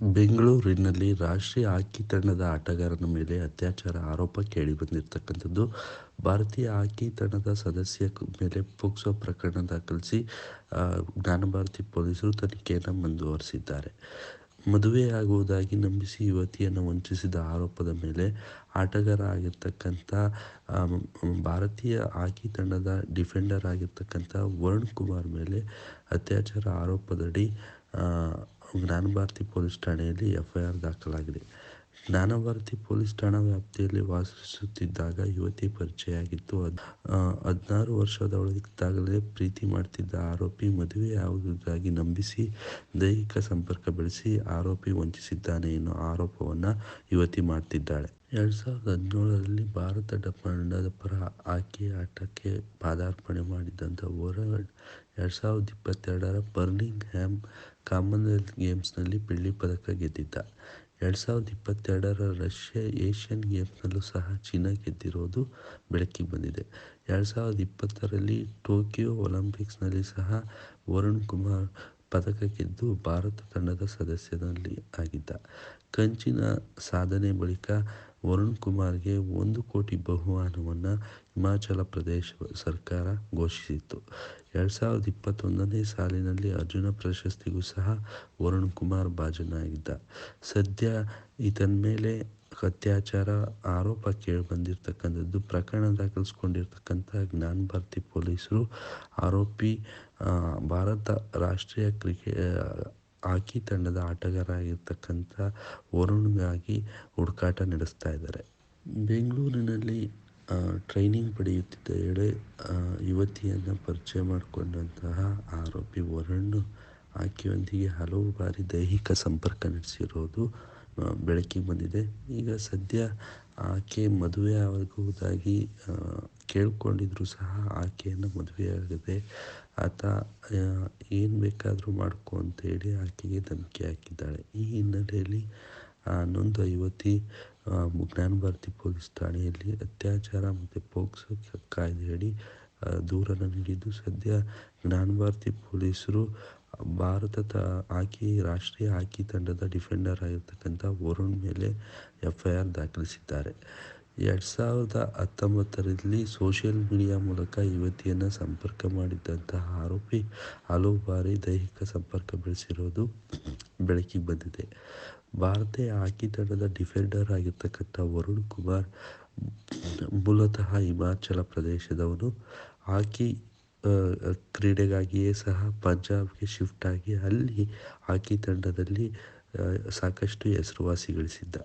ಬೆಂಗಳೂರಿನಲ್ಲಿ ರಾಷ್ಟ್ರೀಯ ಹಾಕಿ ತಂಡದ ಆಟಗಾರನ ಮೇಲೆ ಅತ್ಯಾಚಾರ ಆರೋಪ ಕೇಳಿಬಂದಿರತಕ್ಕಂಥದ್ದು ಭಾರತೀಯ ಹಾಕಿ ತಂಡದ ಸದಸ್ಯ ಮೇಲೆ ಪೋಕ್ಸೋ ಪ್ರಕರಣ ದಾಖಲಿಸಿ ಜ್ಞಾನಭಾರತಿ ಪೊಲೀಸರು ತನಿಖೆಯನ್ನು ಮುಂದುವರೆಸಿದ್ದಾರೆ. ಮದುವೆಯಾಗುವುದಾಗಿ ನಂಬಿಸಿ ಯುವತಿಯನ್ನು ವಂಚಿಸಿದ ಆರೋಪದ ಮೇಲೆ ಆಟಗಾರ ಆಗಿರ್ತಕ್ಕಂಥ ಭಾರತೀಯ ಹಾಕಿ ತಂಡದ ಡಿಫೆಂಡರ್ ಆಗಿರ್ತಕ್ಕಂಥ ವರುಣ್ ಕುಮಾರ್ ಮೇಲೆ ಅತ್ಯಾಚಾರ ಆರೋಪದಡಿ ಜ್ಞಾನಭಾರತಿ ಪೊಲೀಸ್ ಠಾಣೆಯಲ್ಲಿ ಎಫ್ ಐ ಆರ್ ದಾಖಲಾಗಿದೆ. ಜ್ಞಾನಭಾರತಿ ಪೊಲೀಸ್ ಠಾಣಾ ವ್ಯಾಪ್ತಿಯಲ್ಲಿ ವಾಸಿಸುತ್ತಿದ್ದಾಗ ಯುವತಿ ಪರಿಚಯ ಆಗಿತ್ತು ಹದಿನಾರು ವರ್ಷದೊಳಗಿದ್ದಾಗಲೇ ಪ್ರೀತಿ ಮಾಡ್ತಿದ್ದ ಆರೋಪಿ ಮದುವೆಯಾಗುವುದಾಗಿ ನಂಬಿಸಿ ದೈಹಿಕ ಸಂಪರ್ಕ ಬೆಳೆಸಿ ಆರೋಪಿ ವಂಚಿಸಿದ್ದಾನೆ ಎನ್ನುವ ಆರೋಪವನ್ನು ಯುವತಿ ಮಾಡ್ತಿದ್ದಾಳೆ. ಎರಡು ಸಾವಿರದ ಹದಿನೇಳರಲ್ಲಿ ಭಾರತ ತಂಡದ ಪರ ಆಕೆ ಆಟಕ್ಕೆ ಪಾದಾರ್ಪಣೆ ಮಾಡಿದ್ದಂಥ ವರುಣ್ ಎರಡು ಸಾವಿರದ ಇಪ್ಪತ್ತೆರಡರ ಬರ್ನಿಂಗ್ ಹ್ಯಾಮ್ ಕಾಮನ್ವೆಲ್ತ್ ಗೇಮ್ಸ್ನಲ್ಲಿ ಬೆಳ್ಳಿ ಪದಕ ಗೆದ್ದಿದ್ದ. ಎರಡು ಸಾವಿರದ ಇಪ್ಪತ್ತೆರಡರ ರಷ್ಯಾ ಏಷ್ಯನ್ ಗೇಮ್ಸ್ನಲ್ಲೂ ಸಹ ಚೀನಾ ಗೆದ್ದಿರೋದು ಬೆಳಕಿಗೆ ಬಂದಿದೆ. ಎರಡು ಸಾವಿರದ ಇಪ್ಪತ್ತರಲ್ಲಿ ಟೋಕಿಯೋ ಒಲಿಂಪಿಕ್ಸ್ನಲ್ಲಿ ಸಹ ವರುಣ್ ಕುಮಾರ್ ಪದಕ ಗೆದ್ದು ಭಾರತ ತಂಡದ ಸದಸ್ಯನಲ್ಲಿ ಆಗಿದ್ದ. ಕಂಚಿನ ಸಾಧನೆ ಬಳಿಕ ವರುಣ್ ಕುಮಾರ್ಗೆ ಒಂದು ಕೋಟಿ ಬಹುಮಾನವನ್ನು ಹಿಮಾಚಲ ಪ್ರದೇಶ ಸರ್ಕಾರ ಘೋಷಿಸಿತ್ತು. ಎರಡು ಸಾವಿರದ ಇಪ್ಪತ್ತೊಂದನೇ ಸಾಲಿನಲ್ಲಿ ಅರ್ಜುನ ಪ್ರಶಸ್ತಿಗೂ ಸಹ ವರುಣ್ ಕುಮಾರ್ ಭಾಜನಾಗಿದ್ದ ಸದ್ಯ ಈತನ ಮೇಲೆ ಅತ್ಯಾಚಾರ ಆರೋಪ ಕೇಳಿಬಂದಿರ್ತಕ್ಕಂಥದ್ದು, ಪ್ರಕರಣ ದಾಖಲಿಸ್ಕೊಂಡಿರ್ತಕ್ಕಂಥ ಜ್ಞಾನ ಭಾರತಿ ಪೊಲೀಸರು ಆರೋಪಿ ಭಾರತ ರಾಷ್ಟ್ರೀಯ ಕ್ರಿಕೆ ಹಾಕಿ ತಂಡದ ಆಟಗಾರ ಆಗಿರ್ತಕ್ಕಂಥ ವರುಣ್ಗಾಗಿ ಹುಡುಕಾಟ ನಡೆಸ್ತಾ ಇದ್ದಾರೆ. ಬೆಂಗಳೂರಿನಲ್ಲಿ ಟ್ರೈನಿಂಗ್ ಪಡೆಯುತ್ತಿದ್ದ ವೇಳೆ ಯುವತಿಯನ್ನು ಪರಿಚಯ ಮಾಡಿಕೊಂಡಂತಹ ಆರೋಪಿ ವರುಣ್ ಆಕೆಯೊಂದಿಗೆ ಹಲವು ಬಾರಿ ದೈಹಿಕ ಸಂಪರ್ಕ ನಡೆಸಿರೋದು ಬೆಳಕಿಗೆ ಬಂದಿದೆ. ಈಗ ಸದ್ಯ ಆಕೆ ಮದುವೆ ಆಗುವುದಾಗಿ ಕೇಳ್ಕೊಂಡಿದ್ರು ಸಹ ಆಕೆಯನ್ನು ಮದುವೆ ಮದುವೆಯಾಗದೆ. ಆತ ಏನು ಬೇಕಾದರೂ ಮಾಡ್ಕೊ ಅಂತೇಳಿ ಆಕೆಗೆ ಧಮಕಿ ಹಾಕಿದ್ದಾಳೆ. ಈ ಹಿನ್ನೆಲೆಯಲ್ಲಿ ನೊಂದ ಯುವತಿ ಜ್ಞಾನಭಾರತಿ ಪೊಲೀಸ್ ಠಾಣೆಯಲ್ಲಿ ಅತ್ಯಾಚಾರ ಮತ್ತು ಪೋಕ್ಸೋ ಕಾಯ್ದೆಯಡಿ ದೂರನ್ನು ನೀಡಿದ್ದು. ಸದ್ಯ ಜ್ಞಾನಭಾರತಿ ಪೊಲೀಸರು ಭಾರತದ ಹಾಕಿ, ರಾಷ್ಟ್ರೀಯ ಹಾಕಿ ತಂಡದ ಡಿಫೆಂಡರ್ ಆಗಿರ್ತಕ್ಕಂಥ ವರುಣ್ ಮೇಲೆ ಎಫ್ ಐ ಆರ್ ದಾಖಲಿಸಿದ್ದಾರೆ. ಎರಡು ಸಾವಿರದ ಹತ್ತೊಂಬತ್ತರಲ್ಲಿ ಸೋಷಿಯಲ್ ಮೀಡಿಯಾ ಮೂಲಕ ಯುವತಿಯನ್ನು ಸಂಪರ್ಕ ಮಾಡಿದ್ದಂತಹ ಆರೋಪಿ ಹಲವು ಬಾರಿ ದೈಹಿಕ ಸಂಪರ್ಕ ಬೆಳೆಸಿರೋದು ಬೆಳಕಿಗೆ ಬಂದಿದೆ. ಭಾರತೀಯ ಹಾಕಿ ತಂಡದ ಡಿಫೆಂಡರ್ ಆಗಿರ್ತಕ್ಕಂಥ ವರುಣ್ ಕುಮಾರ್ ಮೂಲತಃ ಹಿಮಾಚಲ ಪ್ರದೇಶದವನು. ಹಾಕಿ ಕ್ರೀಡೆಗಾಗಿಯೇ ಸಹ ಪಂಜಾಬ್ಗೆ ಶಿಫ್ಟ್ ಆಗಿ ಅಲ್ಲಿ ಹಾಕಿ ತಂಡದಲ್ಲಿ ಸಾಕಷ್ಟು ಹೆಸರುವಾಸಿ ಗಳಿಸಿದ್ದ